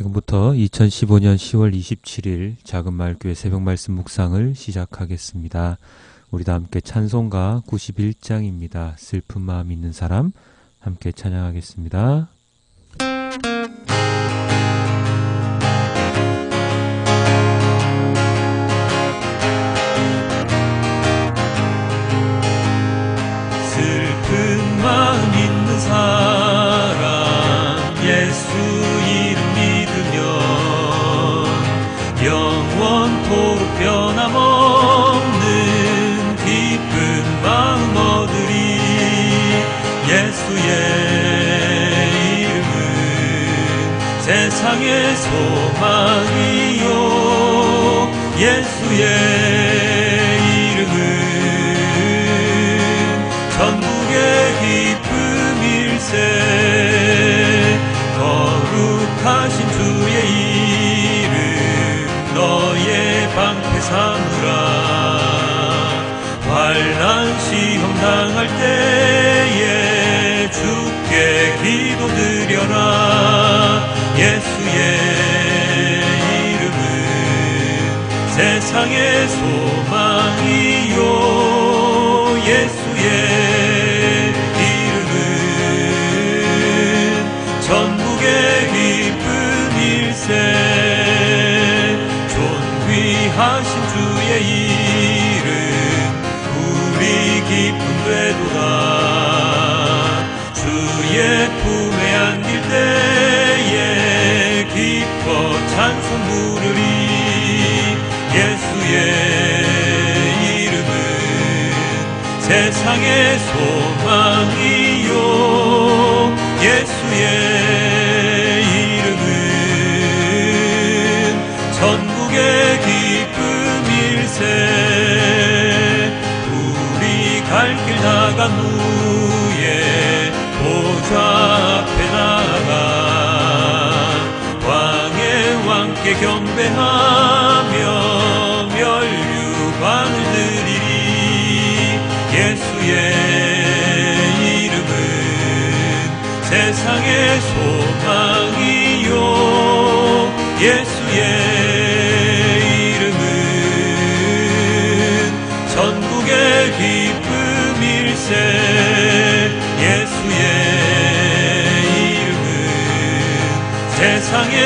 지금부터 2015년 10월 27일 작은마을교회 새벽 말씀 묵상을 시작하겠습니다. 우리 다 함께 찬송가 91장입니다. 슬픈 마음 있는 사람 함께 찬양하겠습니다. 세상의 소망이요. 예수의 이름은 전국의 기쁨일세. 거룩하신 주의 이름 너의 방패 삼으라. 환란 시험 당할 때 소망이요. 예수의 이름은 전국의 기쁨 일세. 우리 갈 길 나간 후에 보좌 앞에 나가 왕의 왕께 경배하며 멸류관을 예수의 이름은 전국의 기쁨일세. 예수의 이름은 세상의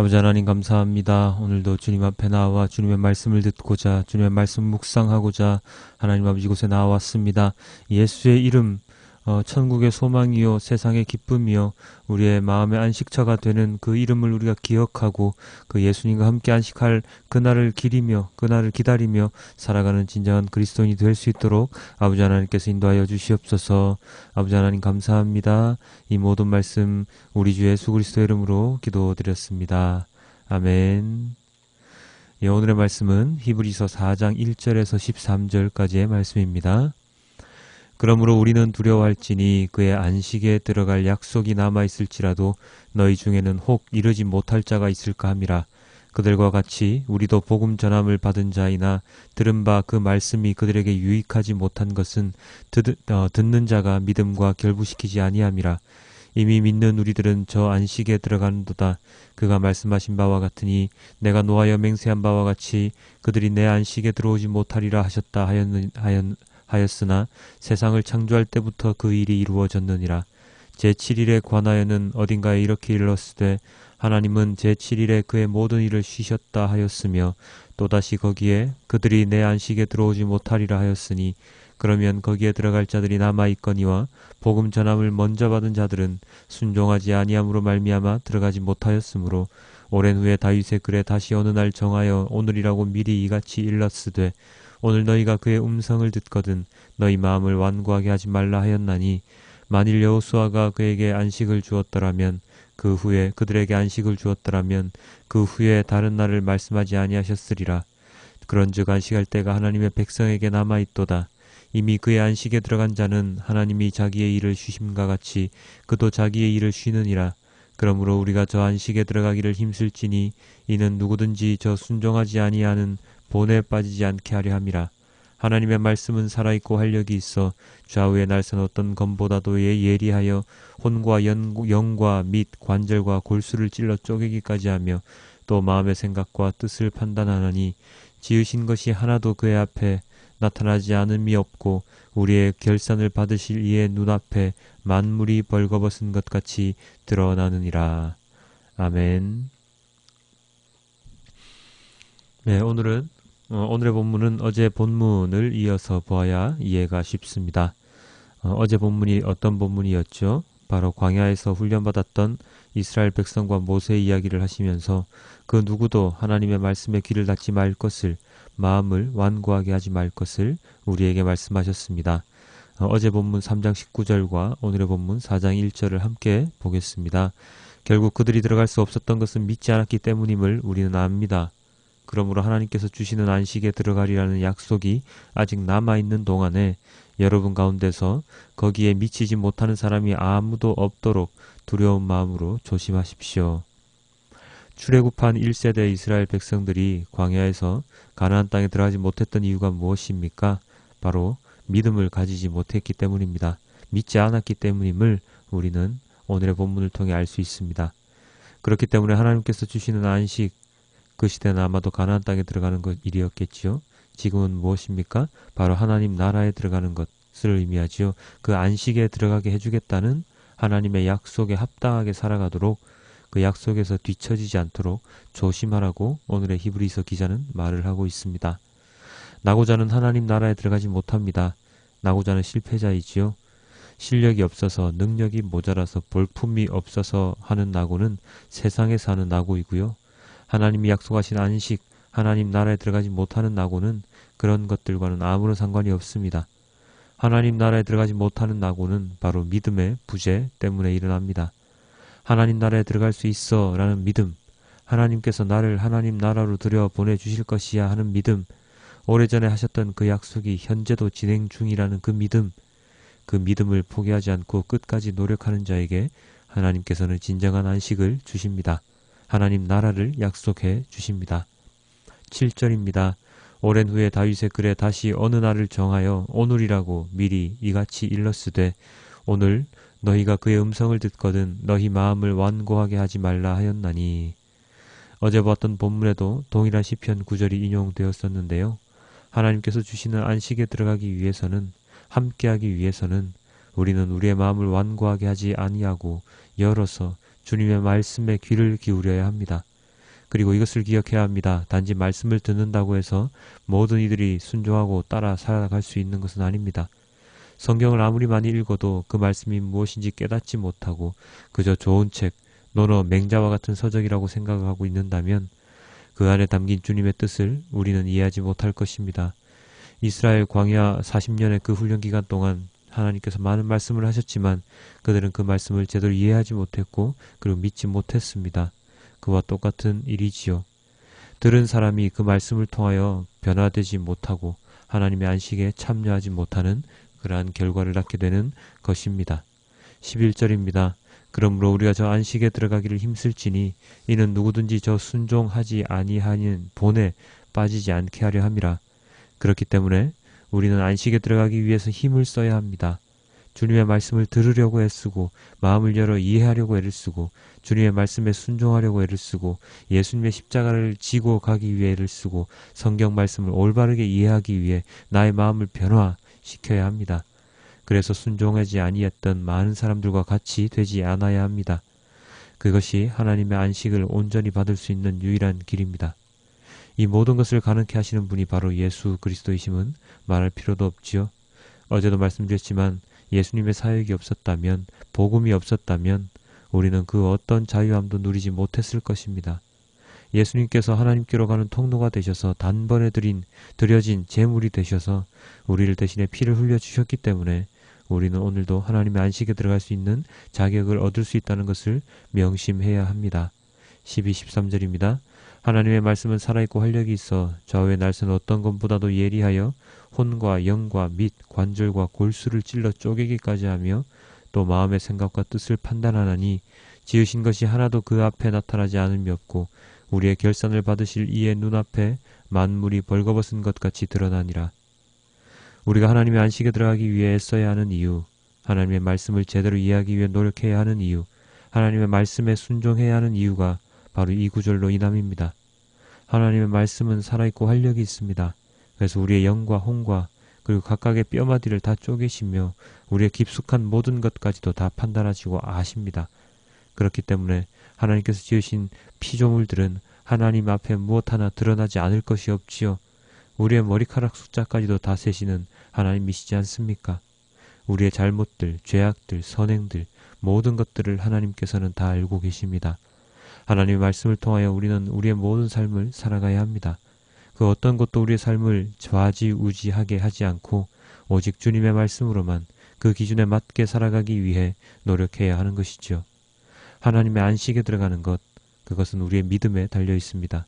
아버지 하나님 감사합니다. 오늘도 주님 앞에 나와 주님의 말씀을 듣고자 주님의 말씀 묵상하고자 하나님 아버지 곳에 나왔습니다. 예수의 이름 어, 천국의 소망이요 세상의 기쁨이요 우리의 마음의 안식처가 되는 그 이름을 우리가 기억하고 그 예수님과 함께 안식할 그날을 기리며 그날을 기다리며 살아가는 진정한 그리스도인이 될 수 있도록 아버지 하나님께서 인도하여 주시옵소서. 아버지 하나님 감사합니다. 이 모든 말씀 우리 주 예수 그리스도 이름으로 기도드렸습니다. 아멘. 예, 오늘의 말씀은 히브리서 4장 1절에서 13절까지의 말씀입니다. 그러므로 우리는 두려워할지니 그의 안식에 들어갈 약속이 남아 있을지라도 너희 중에는 혹 이르지 못할 자가 있을까 함이라. 그들과 같이 우리도 복음 전함을 받은 자이나 들은 바 그 말씀이 그들에게 유익하지 못한 것은 듣, 어, 듣는 자가 믿음과 결부시키지 아니함이라. 이미 믿는 우리들은 저 안식에 들어가는도다. 그가 말씀하신 바와 같으니 내가 노하여 맹세한 바와 같이 그들이 내 안식에 들어오지 못하리라 하셨다 하였느, 하였, 하였으나 세상을 창조할 때부터 그 일이 이루어졌느니라. 제7일에 관하여는 어딘가에 이렇게 일렀으되 하나님은 제7일에 그의 모든 일을 쉬셨다 하였으며 또다시 거기에 그들이 내 안식에 들어오지 못하리라 하였으니 그러면 거기에 들어갈 자들이 남아 있거니와 복음 전함을 먼저 받은 자들은 순종하지 아니함으로 말미암아 들어가지 못하였으므로 오랜 후에 다윗의 글에 다시 어느 날 정하여 오늘이라고 미리 이같이 일렀으되 오늘 너희가 그의 음성을 듣거든 너희 마음을 완고하게 하지 말라 하였나니 만일 여호수아가 그에게 안식을 주었더라면 그 후에 그들에게 안식을 주었더라면 그 후에 다른 날을 말씀하지 아니하셨으리라. 그런즉 안식할 때가 하나님의 백성에게 남아 있도다. 이미 그의 안식에 들어간 자는 하나님이 자기의 일을 쉬심과 같이 그도 자기의 일을 쉬느니라 그러므로 우리가 저 안식에 들어가기를 힘쓸지니 이는 누구든지 저 순종하지 아니하는 본에 빠지지 않게 하려 함이라. 하나님의 말씀은 살아있고 활력이 있어 좌우의 날선 어떤 검보다도 예- 예리하여 혼과 연, 영과 및 관절과 골수를 찔러 쪼개기까지 하며 또 마음의 생각과 뜻을 판단하나니 지으신 것이 하나도 그의 앞에 나타나지 않음이 없고 우리의 결산을 받으실 이의 눈앞에 만물이 벌거벗은 것 같이 드러나느니라. 아멘. 네, 오늘은 어, 오늘의 본문은 어제 본문을 이어서 보아야 이해가 쉽습니다. 어, 제 본문이 어떤 본문이었죠? 바로 광야에서 훈련받았던 이스라엘 백성과 모세 이야기를 하시면서 그 누구도 하나님의 말씀에 귀를 닫지 말 것을 마음을 완고하게 하지 말 것을 우리에게 말씀하셨습니다. 어, 제 본문 3장 19절과 오늘의 본문 4장 1절을 함께 보겠습니다. 결국 그들이 들어갈 수 없었던 것은 믿지 않았기 때문임을 우리는 압니다. 그러므로 하나님께서 주시는 안식에 들어가리라는 약속이 아직 남아있는 동안에 여러분 가운데서 거기에 미치지 못하는 사람이 아무도 없도록 두려운 마음으로 조심하십시오. 출애굽한 1세대 이스라엘 백성들이 광야에서 가나안 땅에 들어가지 못했던 이유가 무엇입니까? 바로 믿음을 가지지 못했기 때문입니다. 믿지 않았기 때문임을 우리는 오늘의 본문을 통해 알 수 있습니다. 그렇기 때문에 하나님께서 주시는 안식 그 시대는 아마도 가나안 땅에 들어가는 것 일이었겠지요. 지금은 무엇입니까? 바로 하나님 나라에 들어가는 것을 의미하지요. 그 안식에 들어가게 해주겠다는 하나님의 약속에 합당하게 살아가도록 그 약속에서 뒤처지지 않도록 조심하라고 오늘의 히브리서 기자는 말을 하고 있습니다. 나고자는 하나님 나라에 들어가지 못합니다. 나고자는 실패자이지요. 실력이 없어서 능력이 모자라서 볼품이 없어서 하는 나고는 세상에 사는 나고이고요. 하나님이 약속하신 안식, 하나님 나라에 들어가지 못하는 나고는 그런 것들과는 아무런 상관이 없습니다. 하나님 나라에 들어가지 못하는 나고는 바로 믿음의 부재 때문에 일어납니다. 하나님 나라에 들어갈 수 있어 라는 믿음, 하나님께서 나를 하나님 나라로 들여 보내주실 것이야 하는 믿음, 오래전에 하셨던 그 약속이 현재도 진행 중이라는 그 믿음, 그 믿음을 포기하지 않고 끝까지 노력하는 자에게 하나님께서는 진정한 안식을 주십니다. 하나님 나라를 약속해 주십니다. 7절입니다. 오랜 후에 다윗의 글에 다시 어느 날을 정하여 오늘이라고 미리 이같이 일렀으되 오늘 너희가 그의 음성을 듣거든 너희 마음을 완고하게 하지 말라 하였나니 어제 보았던 본문에도 동일한 시편 구절이 인용되었었는데요. 하나님께서 주시는 안식에 들어가기 위해서는 함께하기 위해서는 우리는 우리의 마음을 완고하게 하지 아니하고 열어서 주님의 말씀에 귀를 기울여야 합니다. 그리고 이것을 기억해야 합니다. 단지 말씀을 듣는다고 해서 모든 이들이 순종하고 따라 살아갈 수 있는 것은 아닙니다. 성경을 아무리 많이 읽어도 그 말씀이 무엇인지 깨닫지 못하고 그저 좋은 책, 논어, 맹자와 같은 서적이라고 생각하고 있는다면 그 안에 담긴 주님의 뜻을 우리는 이해하지 못할 것입니다. 이스라엘 광야 40년의 그 훈련 기간 동안 하나님께서 많은 말씀을 하셨지만 그들은 그 말씀을 제대로 이해하지 못했고 그리고 믿지 못했습니다. 그와 똑같은 일이지요. 들은 사람이 그 말씀을 통하여 변화되지 못하고 하나님의 안식에 참여하지 못하는 그러한 결과를 낳게 되는 것입니다. 11절입니다. 그러므로 우리가 저 안식에 들어가기를 힘쓸지니 이는 누구든지 저 순종하지 아니하는 본에 빠지지 않게 하려 함이라. 그렇기 때문에 우리는 안식에 들어가기 위해서 힘을 써야 합니다. 주님의 말씀을 들으려고 애쓰고 마음을 열어 이해하려고 애를 쓰고 주님의 말씀에 순종하려고 애를 쓰고 예수님의 십자가를 지고 가기 위해 애를 쓰고 성경 말씀을 올바르게 이해하기 위해 나의 마음을 변화시켜야 합니다. 그래서 순종하지 아니했던 많은 사람들과 같이 되지 않아야 합니다. 그것이 하나님의 안식을 온전히 받을 수 있는 유일한 길입니다. 이 모든 것을 가능케 하시는 분이 바로 예수 그리스도이심은 말할 필요도 없지요. 어제도 말씀드렸지만 예수님의 사역이 없었다면, 복음이 없었다면 우리는 그 어떤 자유함도 누리지 못했을 것입니다. 예수님께서 하나님께로 가는 통로가 되셔서 단번에 드린, 드려진 제물이 되셔서 우리를 대신에 피를 흘려 주셨기 때문에 우리는 오늘도 하나님의 안식에 들어갈 수 있는 자격을 얻을 수 있다는 것을 명심해야 합니다. 12, 13절입니다. 하나님의 말씀은 살아있고 활력이 있어 좌우의 날선 어떤 것보다도 예리하여 혼과 영과 및 관절과 골수를 찔러 쪼개기까지 하며 또 마음의 생각과 뜻을 판단하나니 지으신 것이 하나도 그 앞에 나타나지 않음이 없고 우리의 결산을 받으실 이의 눈앞에 만물이 벌거벗은 것 같이 드러나니라. 우리가 하나님의 안식에 들어가기 위해 애써야 하는 이유, 하나님의 말씀을 제대로 이해하기 위해 노력해야 하는 이유, 하나님의 말씀에 순종해야 하는 이유가 바로 이 구절로 인함입니다. 하나님의 말씀은 살아있고 활력이 있습니다. 그래서 우리의 영과 혼과 그리고 각각의 뼈마디를 다 쪼개시며 우리의 깊숙한 모든 것까지도 다 판단하시고 아십니다. 그렇기 때문에 하나님께서 지으신 피조물들은 하나님 앞에 무엇 하나 드러나지 않을 것이 없지요. 우리의 머리카락 숫자까지도 다 세시는 하나님이시지 않습니까? 우리의 잘못들, 죄악들, 선행들, 모든 것들을 하나님께서는 다 알고 계십니다. 하나님의 말씀을 통하여 우리는 우리의 모든 삶을 살아가야 합니다. 그 어떤 것도 우리의 삶을 좌지우지하게 하지 않고 오직 주님의 말씀으로만 그 기준에 맞게 살아가기 위해 노력해야 하는 것이지요. 하나님의 안식에 들어가는 것, 그것은 우리의 믿음에 달려 있습니다.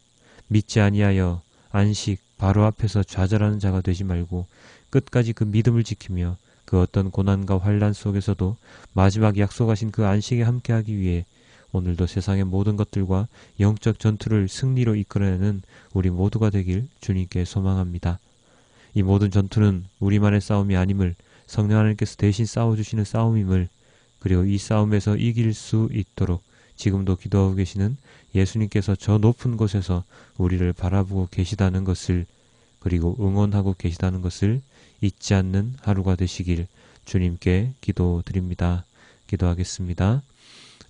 믿지 아니하여 안식 바로 앞에서 좌절하는 자가 되지 말고 끝까지 그 믿음을 지키며 그 어떤 고난과 환란 속에서도 마지막 약속하신 그 안식에 함께하기 위해 오늘도 세상의 모든 것들과 영적 전투를 승리로 이끌어내는 우리 모두가 되길 주님께 소망합니다. 이 모든 전투는 우리만의 싸움이 아님을 성령 하나님께서 대신 싸워주시는 싸움임을 그리고 이 싸움에서 이길 수 있도록 지금도 기도하고 계시는 예수님께서 저 높은 곳에서 우리를 바라보고 계시다는 것을 그리고 응원하고 계시다는 것을 잊지 않는 하루가 되시길 주님께 기도드립니다. 기도하겠습니다.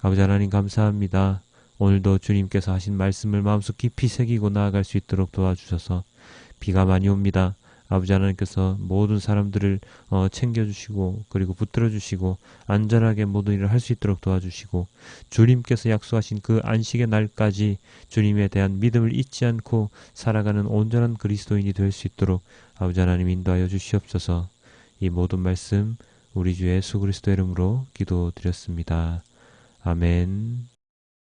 아버지 하나님 감사합니다. 오늘도 주님께서 하신 말씀을 마음속 깊이 새기고 나아갈 수 있도록 도와주셔서 비가 많이 옵니다. 아버지 하나님께서 모든 사람들을 어, 챙겨주시고 그리고 붙들어주시고 안전하게 모든 일을 할 수 있도록 도와주시고 주님께서 약속하신 그 안식의 날까지 주님에 대한 믿음을 잊지 않고 살아가는 온전한 그리스도인이 될 수 있도록 아버지 하나님 인도하여 주시옵소서 이 모든 말씀 우리 주 예수 그리스도 이름으로 기도드렸습니다. 아멘